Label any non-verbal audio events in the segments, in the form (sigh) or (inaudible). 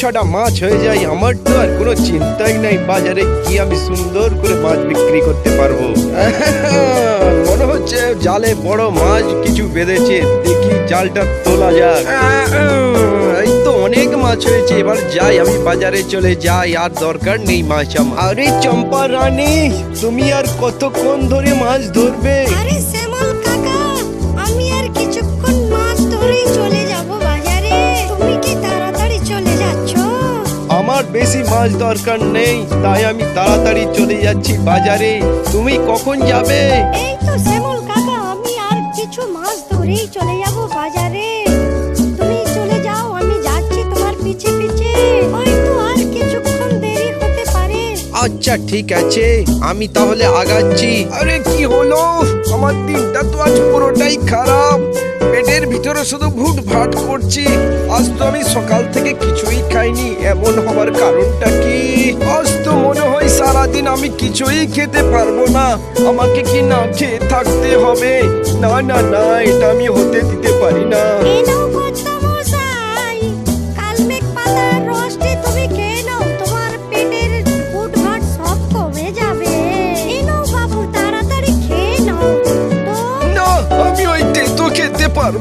ছটা মাছ হয়ে যায়, আমার তো আর কোনো চিন্তাই নাই বাজারে কি আমি সুন্দর করে মাছ বিক্রি করতে পারব। (laughs) মনে হচ্ছে জালে বড় মাছ কিছু বেঁধেছে, দেখি জালটা তোলা যাক। (laughs) এই তো অনেক মাছ হয়েছে, এবার যাই, আমি বাজারে চলে যাই, আর দরকার নেই মাছ আমার। আরে চম্পা রানী, তুমি আর কতক্ষণ ধরে মাছ ধরবে? আরে শ্যামল কাকা, আমি আর কিছুক্ষণ মাছ ধরেই চলে আমার বেশি মাছ দরকার নেই তাই আমি তাড়াতাড়ি চলে যাচ্ছি বাজারে। তুমি কখন যাবে? এই তো শ্যামল কাকা আমি আর কিছু মাছ ধরেই চলে যাব বাজারে। তুমি চলে যাও আমি যাচ্ছি তোমার পিছে পিছে। হয়তো আর কিছুক্ষণ দেরি হতে পারে। আচ্ছা ঠিক আছে আমি তাহলে আগাচ্ছি। আরে কি হলো? আমার দিনটা তো আজ পুরোটাই খারাপ। পেটের ভিতরে শুধু ভুট ভাট করছি। আজ তো আমি সকাল থেকে কিছুই খাইনি। এমন হবার কারণটা কি? আজ তো মনে হয় সারাদিন আমি কিছুই খেতে পারব না। আমাকে কি না খেয়ে থাকতে হবে? না না না, এটা আমি হতে দিতে পারি না।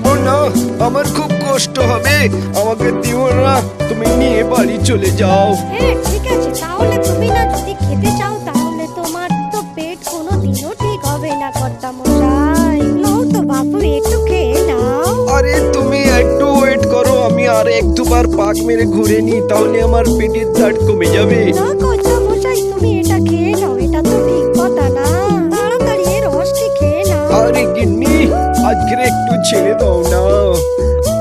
পারব না। আমার খুব কষ্ট হবে। আমাকে দিও না। তুমি নিয়ে বাড়ি চলে যাও। হ্যাঁ ঠিক আছে। তাহলে তুমি না যদি খেতে চাও তাহলে তোমার তো পেট কোনো দিনও ঠিক হবে না কর্তামশাই। নাও তো বাবু একটু খেয়ে নাও। আরে তুমি একটু ওয়েট করো। আমি আর এক দুবার পাক মেরে ঘুরে নি তাহলে আমার পেটের দাঁত কমে যাবে। না আজকে একটু ছেড়ে দাও না।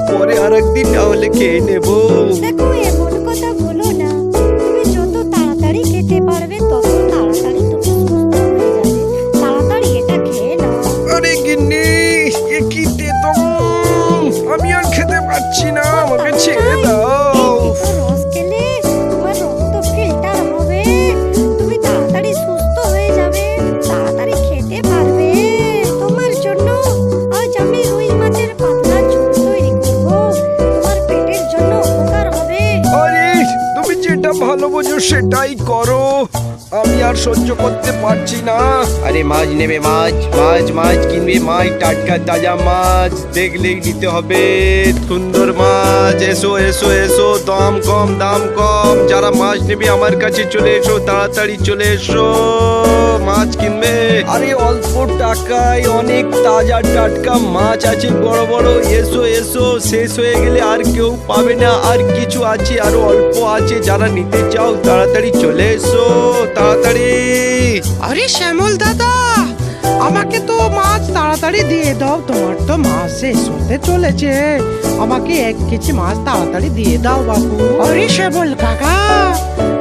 পরে আর একদিন তাহলে খেয়ে নেব। দেখো সহ্য করতে পারছি না। আরে মাছ নেবে মাছ মাছ মাছ কিনবে মাছ, টাটকা তাজা মাছ। দেখলেই নিতে হবে। সুন্দর মাছ, এসো এসো এসো, দাম কম দাম কম। যারা মাছ নেবে আমার কাছে চলে এসো, তাড়াতাড়ি চলে এসো। মাছ কিনবে। আরে অল্প টাকায় অনেক তাজা টাটকা মাছ আছে, বড় বড়। এসো এসো, শেষ হয়ে গেলে আর কেউ পাবে না। আর কিছু আছে, আরও অল্প আছে, যারা নিতে চাও, তাড়াতাড়ি চলে এসো, তাড়াতাড়ি। আরে শ্যামল দাদা আমাকে তো মাছ তাড়াতাড়ি দিয়ে দাও তোমার তো মাছ শেষ হতে চলেছে। আমাকে এক কেজি মাছ তাড়াতাড়ি দিয়ে দাও বাবু আরে শ্যামল কাকা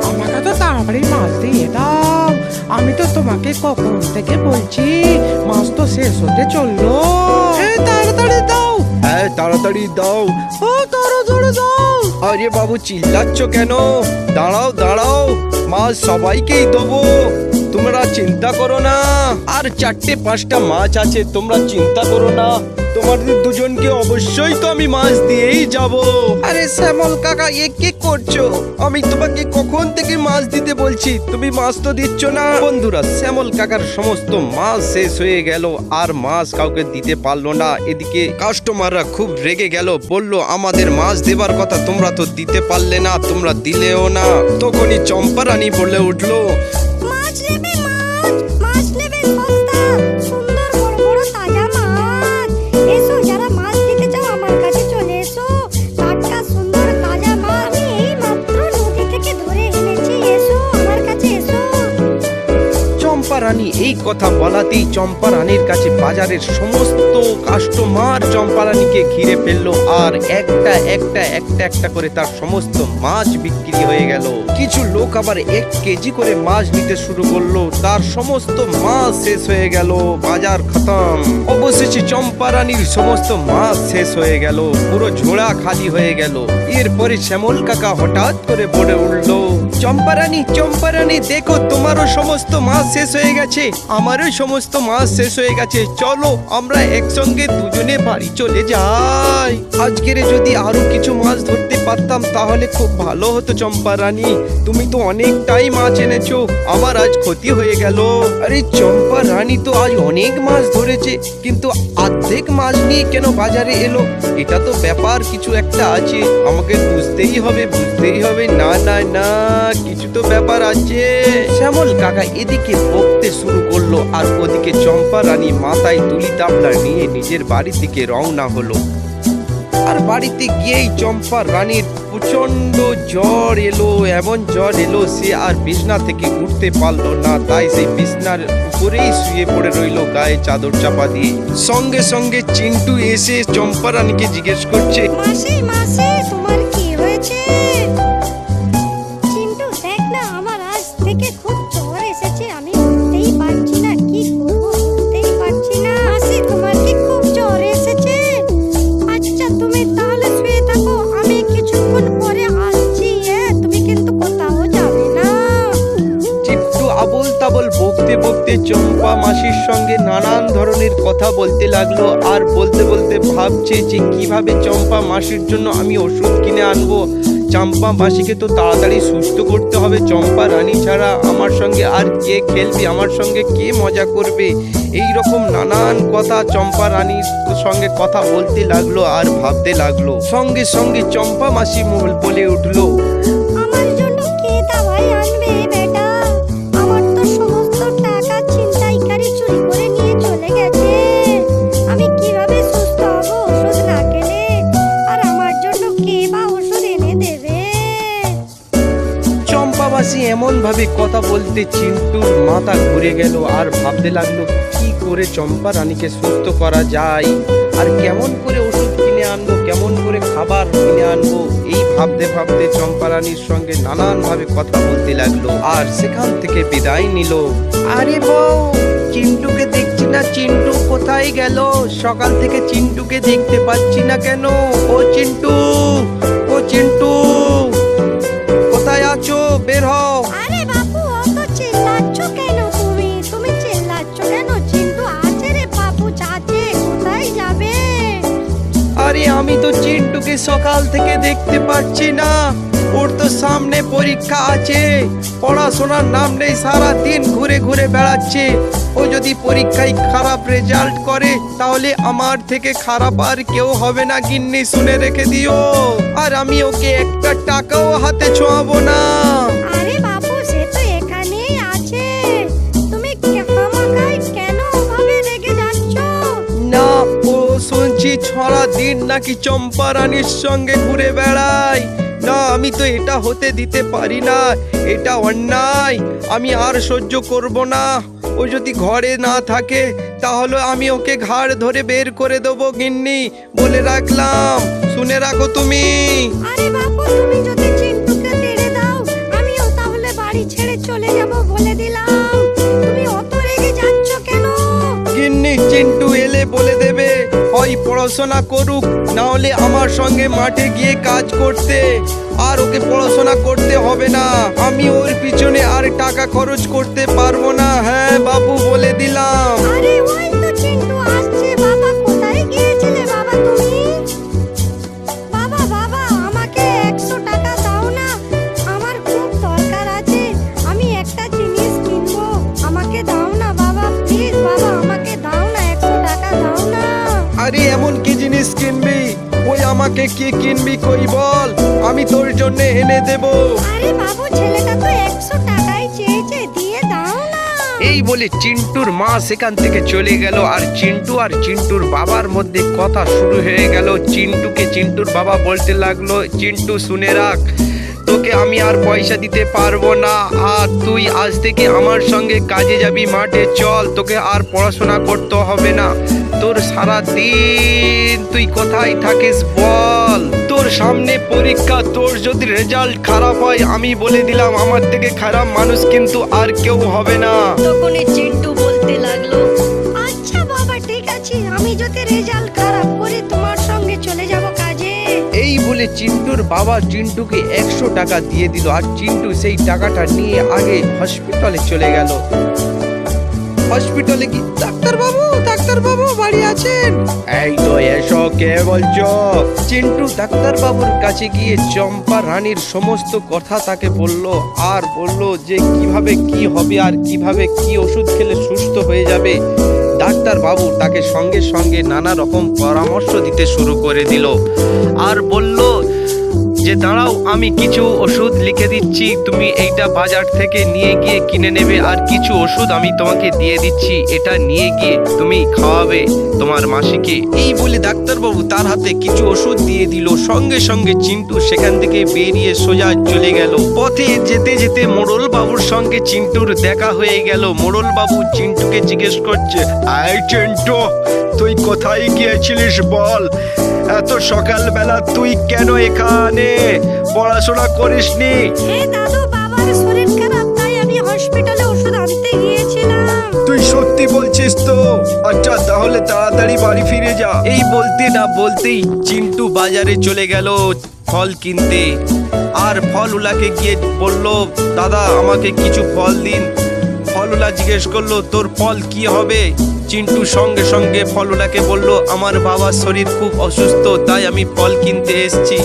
আমাকে তো তাড়াতাড়ি মাছ দিয়ে দাও। আমি তো তোমাকে কখন থেকে বলছি মাছ তো শেষ হতে চলল। তাড়াতাড়ি দাও। হ্যাঁ তাড়াতাড়ি দাও। ও তাড়াতাড়ি দাও। আরে বাবু চিল্লাচ্ছ কেন? দাঁড়াও দাঁড়াও। মাছ সবাইকেই দেবো। তোমরা চিন্তা করো না। আর চারটে পাঁচটা মাছ আছে তোমরা চিন্তা করো না। তোমাদের দুজনকে অবশ্যই তো আমি মাছ দিয়েই যাব। আরে শ্যামল কাকা এ কি করছ? আমি তোমাকে কখন থেকে মাছ দিতে বলছি? তুমি মাছ তো দিচ্ছ না। বন্ধুরা শ্যামল কাকার সমস্ত মাছ শেষ হয়ে গেল আর মাছ কাউকে দিতে পারল না। এদিকে কাস্টমাররা খুব রেগে গেল বলল আমাদের মাছ দেবার কথা তোমরা তো দিতে পারলে না তোমরা দিলেও না। তখনই চম্পারানি বলে উঠল মাছ নেবে মাছ মাছ নেবে চম্পা রানী এই কথা বলাতেই চম্পা রানীর কাছে বাজারের সমস্ত কাস্টমার চম্পা রানীকে ঘিরে ফেলল, আর একটা একটা একটা একটা করে তার সমস্ত মাছ বিক্রি হয়ে গেল। কিছু লোক আবার এক কেজি করে মাছ নিতে শুরু করল, তার সমস্ত মাছ শেষ হয়ে গেল, বাজার খতম। অবশেষে চম্পা রানীর সমস্ত মাছ শেষ হয়ে গেল, পুরো ঝোড়া খালি হয়ে গেল। এরপরে শ্যামল কাকা হঠাৎ করে বলে উঠল, চম্পারানি চম্পারানি, দেখো তোমারও সমস্ত মাছ শেষ হয়ে গেছে। আমারও সমস্ত মাছ শেষ হয়ে গেছে। চলো, আমরা একসঙ্গে দুজনে বাড়ি চলে যাই। আজকের যদি আরও কিছু মাছ ধরতে পারতাম, তাহলে খুব ভালো হতো চম্পা রানী। তুমি তো অনেকটাই মাছ এনেছো। আমার আজ ক্ষতি হয়ে গেল। আরে চম্পা রানী তো আজ অনেক মাছ ধরেছে। কিন্তু অর্ধেক মাছ নিয়ে কেন বাজারে এলো? এটা তো ব্যাপার, কিছু একটা আছে। আমাকে বুঝতেই হবে বুঝতেই হবে। না না না, কিছু তো ব্যাপার আছে। শ্যামল কাকা, এদিকে বকতে শুরু করল আর ওদিকে চম্পা রানী মাথায় তুলি তাবলা নিয়ে নিজের বাড়ির দিকে রওনা হলো। আর বাড়িতে গিয়েই চম্পা রানীর প্রচণ্ড জ্বর এলো, এমন জ্বর এলো সে আর বিছনা থেকে উঠতে পারল না, তাই সেই বিছনার উপরেই শুয়ে পড়ে রইল গায়ে চাদর চাপা দিয়ে। সঙ্গে সঙ্গে চিন্টু এসে চম্পা রানীকে জিজ্ঞেস করছে, মাসি মাসি বলতে লাগল, আর বলতে বলতে ভাবছে যে কীভাবে চম্পা মাসির জন্য আমি ওষুধ কিনে আনব। চম্পা মাসিকে তো তাড়াতাড়ি সুস্থ করতে হবে। চম্পা রানী ছাড়া আমার সঙ্গে আর কে খেলবে? আমার সঙ্গে কে মজা করবে? এই রকম নানান কথা চম্পা রানীর সঙ্গে কথা বলতে লাগল আর ভাবতে লাগল। সঙ্গে সঙ্গে চম্পা মাসি মোল বলে উঠল, আমার জন্য কে দাওয়াই আনবে? চম্পাবাসী এমন ভাবে কথা বলতে চিন্টুর মাথা ঘুরে গেল আর ভাবতে লাগল, কি করে চম্পা রানীকে সুস্থ করা যায়? আর কেমন করে ওষুধ কিনে আনব? কেমন করে খাবার কিনে আনব? এই ভাবতে ভাবতে চম্পা রানীর সঙ্গে নানান ভাবে কথা বলতে লাগল আর সেখান থেকে বিদায় নিল। আরে বউ, চিন্টুকে দেখছি না? চিন্টু কোথায় গেল? সকাল থেকে চিন্টুকে দেখতে পাচ্ছি না কেন? ও চিন্টু ও চিন্টু। তো চিন্টুকে সকাল থেকে দেখতে পাচ্ছি না। ওর তো সামনে পরীক্ষা আছে। পড়াশোনার নাম নেই সারা দিন ঘুরে ঘুরে বেড়াচ্ছে। ও যদি পরীক্ষায় খারাপ রেজাল্ট করে, তাহলে আমার থেকে খারাপ আর কেউ হবে না, গিন্নি, শুনে রেখে দিও। আর আমি ওকে একটা টাকাও হাতে ছোঁয়াবো না। আরে ছড়া দিন নাকি চম্পা রানীর সঙ্গে ঘুরে বেড়ায় না আমি তো এটা হতে দিতে পারি না এটা অন্যায় আমি আর সহ্য করব না। ও যদি ঘরে না থাকে তাহলে আমি ওকে ঘাড় ধরে বের করে দেবো গিন্নি বলে রাখলাম। শুনে রাখো তুমি। আরে বাপু তুমি যদি চিন্টুকে তেড়ে দাও আমিও তাহলে বাড়ি ছেড়ে চলে যাব বলে দিলাম। তুমি অত রেগে যাচ্ছ কেন? গিন্নি চিন্টু এলে বলে দেবে। পড়াশোনা করুক না হলে আমার সঙ্গে মাঠে গিয়ে কাজ করতে আর ওকে পড়াশোনা করতে হবে না। আমি ওর পিছনে আর টাকা খরচ করতে পারব না। হ্যাঁ বাবু বলে দিলাম। আমাকে কি কিনবি কই বল? আমি তোর জন্য এনে দেব। আরে বাবু ছেলেটা তো একশো টাকাই চেয়েছে দিয়ে দাও না। এই বলে চিন্টুর মা সেখান থেকে চলে গেল আর চিন্টু আর চিন্টুর বাবার মধ্যে কথা শুরু হয়ে গেল। চিন্টুকে চিন্টুর বাবা বলতে লাগল চিন্টু শুনে রাখ তোকে আমি আর পয়সা দিতে পারব না। আর তুই আজ থেকে আমার সঙ্গে কাজে যাবি, মাঠে চল, তোকে আর পড়াশোনা করতে হবে না। তোর সারা দিন তুই কোথায় থাকিস বল? তোর সামনে পরীক্ষা, তোর যদি রেজাল্ট খারাপ হয়, আমি বলে দিলাম, আমার থেকে খারাপ মানুষ কিন্তু আর কেউ হবে না। তখনই চিন্টু বলতে লাগল আচ্ছা বাবা, ঠিক আছে, আমি যদি রেজাল্ট খারাপ করি, তোমার বলে চিন্টুর বাবা চিন্টুকে একশো টাকা দিয়ে দিল আর চিন্টু সেই টাকাটা নিয়ে আগে হসপিটালে চলে গেল। হসপিটালে কি ডাক্তার বাবু ডাক্তার বাবু বাড়ি আছেন? এই তো এসো কে বলছো? চিন্টু ডাক্তার বাবুর কাছে গিয়ে চম্পা রানীর সমস্ত কথা তাকে বলল আর বলল যে কীভাবে কি হবে আর কীভাবে কি ওষুধ খেলে সুস্থ হয়ে যাবে। ডাক্তার বাবু তাকে সঙ্গে সঙ্গে নানা রকম পরামর্শ দিতে শুরু করে দিল। আর বলল যে দাঁড়াও, আমি কিছু ওষুধ লিখে দিচ্ছি। তুমি এইটা বাজার থেকে নিয়ে গিয়ে কিনে নেবে, আর কিছু ওষুধ আমি তোমাকে দিয়ে দিচ্ছি। এটা নিয়ে গিয়ে তুমি খাওয়াবে তোমার মাসিকে। এই বলে ডাক্তারবাবু তার হাতে কিছু ওষুধ দিয়ে দিল। সঙ্গে সঙ্গে চিন্টু সেখান থেকে বেরিয়ে সোজা চলে গেল। পথে যেতে যেতে মোড়ল বাবুর সঙ্গে চিন্টুর দেখা হয়ে গেল। মোড়ল বাবু চিন্টুকে জিজ্ঞেস করছে আই চিন্টু, তুই কোথায় গিয়েছিলিস বল? এত সকালবেলা তুই কেন এখানে? পড়াশোনা করিসনি? হে দাদু বাবার শরীর খারাপ তাই আমি হসপিটালে ওষুধ আনতে গিয়েছিলাম। তুই সত্যি বলছিস তো? আচ্ছা তাহলে তাড়াতাড়ি বাড়ি ফিরে যা। এই বলতে না বলতেই চিন্টু বাজারে চলে গেল ফল কিনতে। আর ফলওয়ালাকে গিয়ে বলল দাদা আমাকে কিছু ফল দিন। ফলওয়ালা জিজ্ঞেস করল তোর ফল কি হবে? চিন্টু সঙ্গে সঙ্গে ফলওয়ালাকে বলল, আমার বাবার শরীর খুব অসুস্থ, তাই আমি ফল কিনতে এসেছি।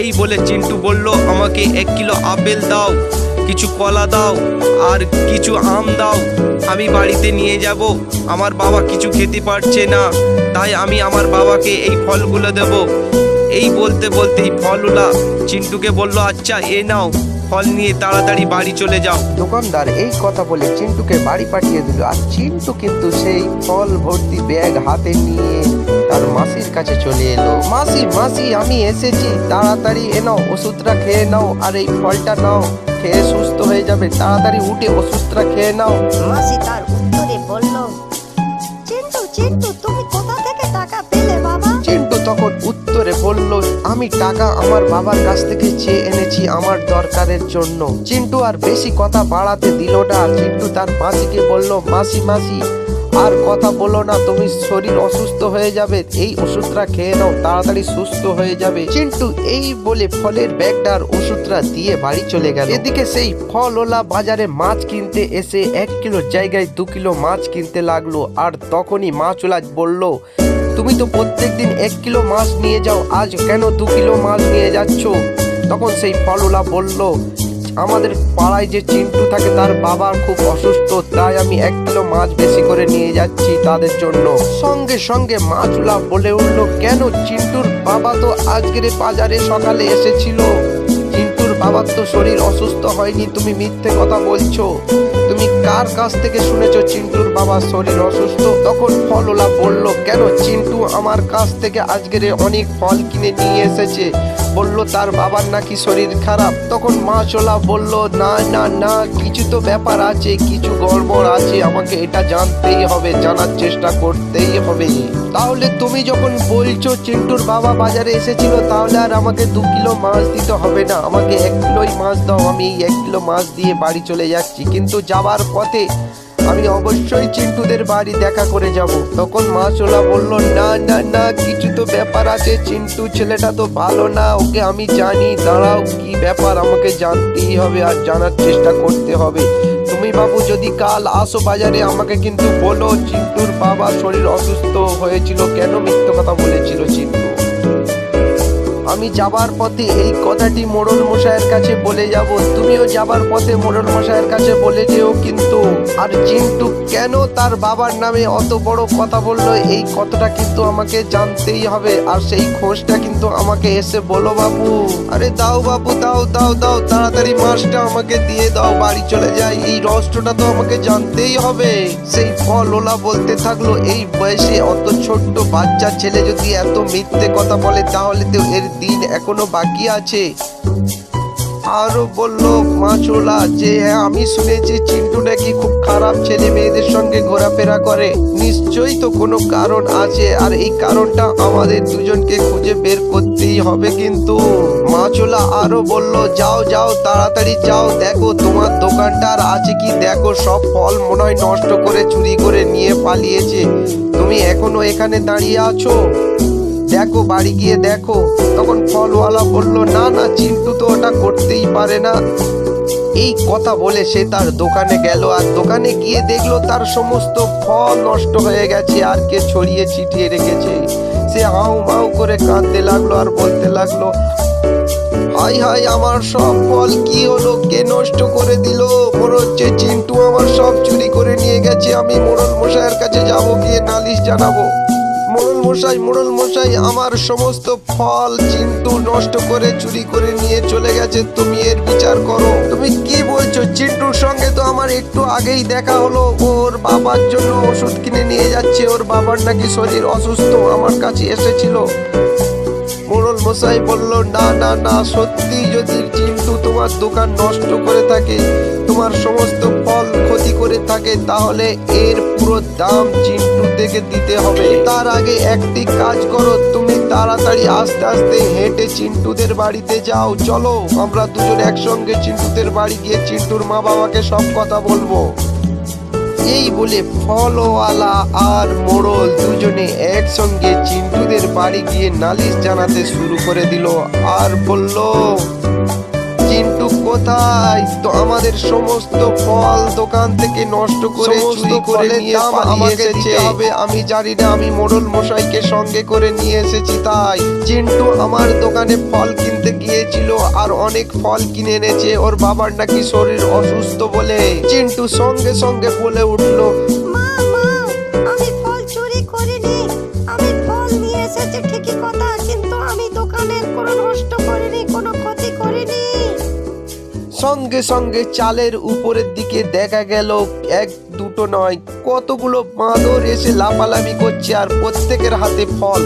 এই বলে চিন্টু বলল, আমাকে এক কিলো আপেল দাও, কিছু কলা দাও, আর কিছু আম দাও। আমি বাড়িতে নিয়ে যাব, আমার বাবা কিছু খেতে পারছে না, তাই আমি আমার বাবাকে এই ফলগুলো দেব। এই বলতে বলতেই ফলওয়ালা চিন্টুকে বলল আচ্ছা এ নাও। ফল নিয়ে তাড়াতাড়ি বাড়ি চলে যাও। দোকানদার এই কথা বলে চিন্টুকে বাড়ি পাঠিয়ে দিল। আর চিন্টু কিন্তু সেই ফল ভর্তি ব্যাগ হাতে নিয়ে তার মাসির কাছে চলে এলো। মাসি মাসি আমি এসেছি। তাড়াতাড়ি এ নাও ওষুধটা খেয়ে নাও। আর এই ফলটা নাও। খেয়ে সুস্থ হয়ে যাবে। তাড়াতাড়ি উঠে ওষুধটা খেয়ে নাও। মাসি তার উত্তরে বলল চিন্টু চিন্টু তুমি কোথা থেকে টাকা পেলে বাবা? চিন্টু তখন উত্তরে বলল আমি টাকা আমার বাবার কাছ থেকে চেয়ে এনেছি আমার দরকারের জন্য। চিন্টু আর বেশি কথা বাড়াতে দিল না। চিন্টু তার মাসিকে বলল, মাসি মাসি আর কথা বলো না, তুমি শরীর অসুস্থ হয়ে যাবে। এই ওষুধটা খেয়ে নাও, তাড়াতাড়ি সুস্থ হয়ে যাবে। চিন্টু এই বলে ফলের ব্যাগটার ওষুধটা দিয়ে বাড়ি চলে গেল। এদিকে সেই ফলওলা বাজারে মাছ কিনতে এসে এক কিলো জায়গায় দু কিলো মাছ কিনতে লাগল। আর তখনই মাছওয়ালা বলল, তুমি তো প্রত্যেক দিন এক কিলো মাছ নিয়ে যাও, আজ কেন দু কিলো মাছ নিয়ে যাচ্ছ? তখন সেই ফলওলা বলল আমাদের পাড়ায় যে চিন্টু থাকে, তার বাবা খুব অসুস্থ, তাই আমি এক কিলো মাছ বেশি করে নিয়ে যাচ্ছি তাদের জন্য। সঙ্গে সঙ্গে মাছুলা বলে উঠল, কেন চিন্টুর বাবা তো আজকের বাজারে সকালে এসেছিল? চিন্টুর বাবার তো শরীর অসুস্থ হয়নি, তুমি মিথ্যে কথা বলছো। তুমি কার কাছ থেকে শুনেছো চিন্টুর বাবার শরীর অসুস্থ, তখন ফলওলা বলল, কেন চিন্টু আমার কাছ থেকে আজকের অনেক ফল কিনে নিয়ে এসেছে? বলল, তার বাবার নাকি শরীর খারাপ। তখন মাছওয়ালা বলল, না না না, কিছু তো ব্যাপার আছে, কিছু গড়বড় আছে, আমাকে এটা জানতেই হবে, জানার চেষ্টা করতেই হবে। তাহলে তুমি যখন বলছো চিন্টুর বাবা বাজারে এসেছিল, তাহলে আর আমাকে দু কিলো মাছ দিতে হবে না, আমাকে এক কিলোই মাছ দাও, আমি এক কিলো মাছ দিয়ে বাড়ি চলে যাচ্ছি। কিন্তু যাবার পথে আমি অবশ্যই চিন্টুদের বাড়ি দেখা করে যাব। তখন মাছওয়ালা বলল, না না না, কিছু তো ব্যাপার আছে চিন্টু, ছেলেটা তো ভালো না, ওকে আমি জানি। দাঁড়াও, কি ব্যাপার আমাকে জানতেই হবে আর জানার চেষ্টা করতে হবে। তুমি বাবু যদি কাল আসো বাজারে, আমাকে কিন্তু বলো, চিন্টুর বাবা শরীর অসুস্থ হয়েছিল কেন মিথ্যে কথা বলেছিল চিন্টু? আমি যাবার পথে এই কথাটি মোড়ল মশাইয়ের কাছে বলে যাব। তুমিও যাবার পথে মোড়ল মশাইয়ের কাছে বলে যেও কিন্তু। আর চিন্টু কেন তার বাবার নামে অত বড় কথা বলল? এই কথাটা কিন্তু আমাকে জানতেই হবে, আর সেই খোঁজটা কিন্তু আমাকে এসে বলো বাবু। আরে দাও বাবু, দাও দাও দাও, তাড়াতাড়ি মাছটা আমাকে দিয়ে দাও, বাড়ি চলে যাই। এই রহস্যটা তো আমাকে জানতেই হবে। সেই ফল ওলা বলতে থাকল, এই বয়সে অত ছোট্ট বাচ্চা ছেলে যদি এত মিথ্যে কথা বলে, তাহলে তো এর দিন এখনও বাকি আছে। আরও বলল মাছওয়ালা যে হ্যাঁ আমি শুনেছি, চিন্টু নাকি খুব খারাপ ছেলে, মেয়েদের সঙ্গে ঘোরাফেরা করে। নিশ্চয়ই তো কোনো কারণ আছে, আর এই কারণটা আমাদের দুজনকে খুঁজে বের করতেই হবে কিন্তু। মাছওয়ালা আরও বলল, যাও যাও, তাড়াতাড়ি যাও, দেখো তোমার দোকানটা আর আছে কি, দেখো সব ফল মনে হয় নষ্ট করে, চুরি করে নিয়ে পালিয়েছে। তুমি এখনও এখানে দাঁড়িয়ে আছো? দেখো, বাড়ি গিয়ে দেখো। তখন ফলওয়ালা বলল, না না, চিন্টু তো ওটা করতেই পারে না। এই কথা বলে সে তার দোকানে গেল আর দোকানে গিয়ে দেখল তার সমস্ত ফল নষ্ট হয়ে গেছে আর কে ছড়িয়ে ছিটিয়ে রেখেছে। সে হাউ মাউ করে কাঁদতে লাগল আর বলতে লাগল, হাই হাই, আমার সব ফল কি হলো? কে নষ্ট করে দিল? মনে হচ্ছে চিন্টু আমার সব চুরি করে নিয়ে গেছে। আমি মোড়ল মশাইয়ের কাছে যাব গিয়ে নালিশ জানাব। মশাই, মোড়ল মশাই, আমার সমস্ত ফল চিন্টু নষ্ট করে চুরি করে নিয়ে চলে গেছে, তুমি এর বিচার করো। তুমি কি বলছো? চিন্টুর সঙ্গে তো আমার একটু আগেই দেখা হলো। ওর বাবার জন্য ওষুধ কিনে নিয়ে যাচ্ছে, ওর বাবার নাকি শরীর অসুস্থ, আমার কাছে এসেছিল। মোড়ল মশাই বলল, না না না, সত্যি যদি চিন্টু তোমার দোকান নষ্ট করে থাকে, তোমার সমস্ত ফল ক্ষতি করে থাকে, তাহলে এর পুরো দাম চিন্টু থেকে দিতে হবে। তার আগে একটি কাজ করো, তুমি তাড়াতাড়ি আস্তে আস্তে হেঁটে চিন্টুদের বাড়িতে যাও। চলো, আমরা দুজন একসঙ্গে চিন্টুদের বাড়ি গিয়ে চিন্টুর মা বাবাকে সব কথা বলব। এই বলে, ফলওয়ালা আর মোড়ল দুজনে একসঙ্গে চিন্টুদের বাড়ি গিয়ে নালিশ জানাতে শুরু করে দিল। আর বলল কোথায়? তো আমাদের সমস্ত ফল দোকান থেকে নষ্ট করে চুরি করে নিয়ে আমাকে দিতে হবে। আমি জানি না আমি মোড়ল মশাইকে সঙ্গে করে নিয়ে এসেছি তাই। চিন্টু আমার দোকানে ফল কিনতে গিয়েছিল আর অনেক ফল কিনে এনেছে। ওর বাবার নাকি শরীর অসুস্থ বলে। চিন্টু সঙ্গে সঙ্গে বলে উঠল সঙ্গে সঙ্গে চালের উপরের দিকে দেখা গেল, এক দুটো নয়। কতগুলো বাঁদর এসে লাফালাফি করছে আর প্রত্যেকের হাতে ফল।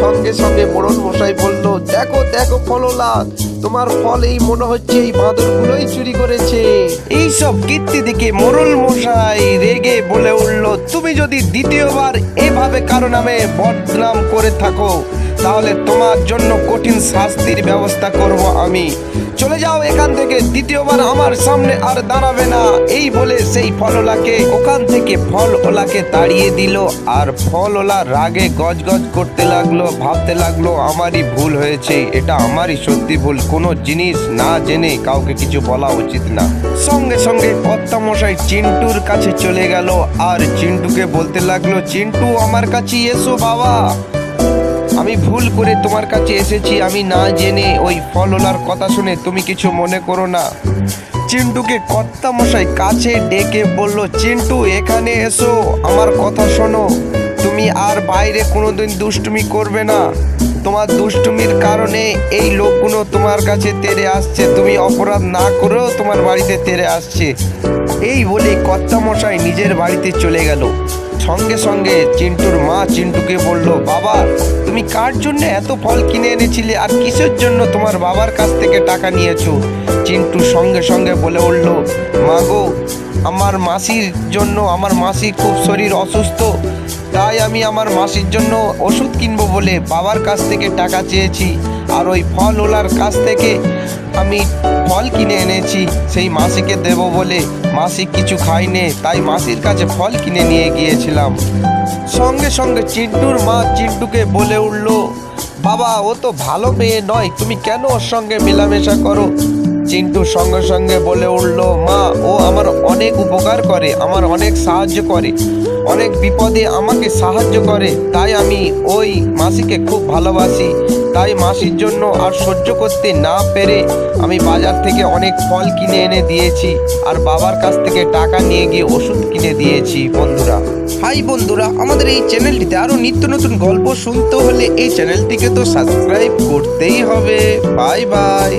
সঙ্গে সঙ্গে মোড়ন মশাই বলল, দেখো দেখো ফললা তোমার ফল এই মনে হচ্ছে এই বাঁদরগুলোই চুরি করেছে। এইসব কীর্তি দিকে মোরল মশাই রেগে বলে উঠল, তুমি যদি দ্বিতীয়বার এভাবে কারও নামে বদনাম করে থাকো, তাহলে তোমার জন্য কঠিন শাস্তির ব্যবস্থা করব আমি। চলে যাও এখান থেকে, দ্বিতীয়বার আমার সামনে আর দাঁড়াবে না। এই বলে সেই ফলওলাকে ওখান থেকে ফল ওলাকে তাড়িয়ে দিল, আর ফল ওলা রাগে গজগজ করতে লাগল, ভাবতে লাগল, আমারই ভুল হয়েছে, এটা আমারই সত্যি ভুল। কোনো জিনিস না জেনে কাউকে কিছু বলা উচিত না। সঙ্গে সঙ্গে কর্তামশাই চিন্টুর কাছে চলে গেল আর চিন্টুকে বলতে লাগল, চিন্টু, আমার কাছে এসো বাবা। আমি ভুল করে তোমার কাছে এসেছি, আমি না জেনে ওই ফলওলার কথা শুনে তুমি কিছু মনে করো না। চিন্টুকে কর্তামশাই কাছে ডেকে বলল, চিন্টু, এখানে এসো, আমার কথা শোনো। তুমি আর বাইরে কোনোদিন দুষ্টুমি করবে না। তোমার দুষ্টুমির কারণে এই লোকগুলো তোমার কাছে তেড়ে আসছে। তুমি অপরাধ না করেও তোমার বাড়িতে তেড়ে আসছে। এই বলে কর্তা মশাই নিজের বাড়িতে চলে গেল। সঙ্গে সঙ্গে চিন্টুর মা চিন্টুকে বলল, বাবা, তুমি কার জন্য এত ফল কিনে এনেছিলে? আর কিসের জন্য তোমার বাবার কাছ থেকে টাকা নিয়েছো? চিন্টু সঙ্গে সঙ্গে বলে উঠল, মা গো, আমার মাসির জন্য, আমার মাসি খুব শরীর অসুস্থ। তাই আমি আমার মাসির জন্য ওষুধ কিনবো বলে বাবার কাছ থেকে টাকা চেয়েছি। আর ওই ফল ওলার কাছ থেকে আমি ফল কিনে এনেছি। সেই মাসিকে দেব বলে মাসি কিছু খাইনে তাই মাসির কাছে ফল কিনে নিয়ে গিয়েছিলাম। সঙ্গে সঙ্গে চিন্টুর মা চিন্টুকে বলে উঠল, বাবা, ও তো ভালো মেয়ে নয়, তুমি কেন ওর সঙ্গে মেলামেশা করো? চিন্টু সঙ্গে সঙ্গে বলে উঠল, মা, ও আমার অনেক উপকার করে, আমার অনেক সাহায্য করে। অনেক বিপদে আমাকে সাহায্য করে, তাই আমি ওই মাসিকে খুব ভালোবাসি। তাই মাসির জন্য আর সহ্য করতে না পেরে আমি বাজার থেকে অনেক ফল কিনে এনে দিয়েছি আর বাবার কাছ থেকে টাকা নিয়ে গিয়ে ওষুধ কিনে দিয়েছি, বন্ধুরা। হাই বন্ধুরা, আমাদের এই চ্যানেলটিতে আরও নিত্য নতুন গল্প শুনতে হলে এই চ্যানেলটিকে তো সাবস্ক্রাইব করতেই হবে। Bye bye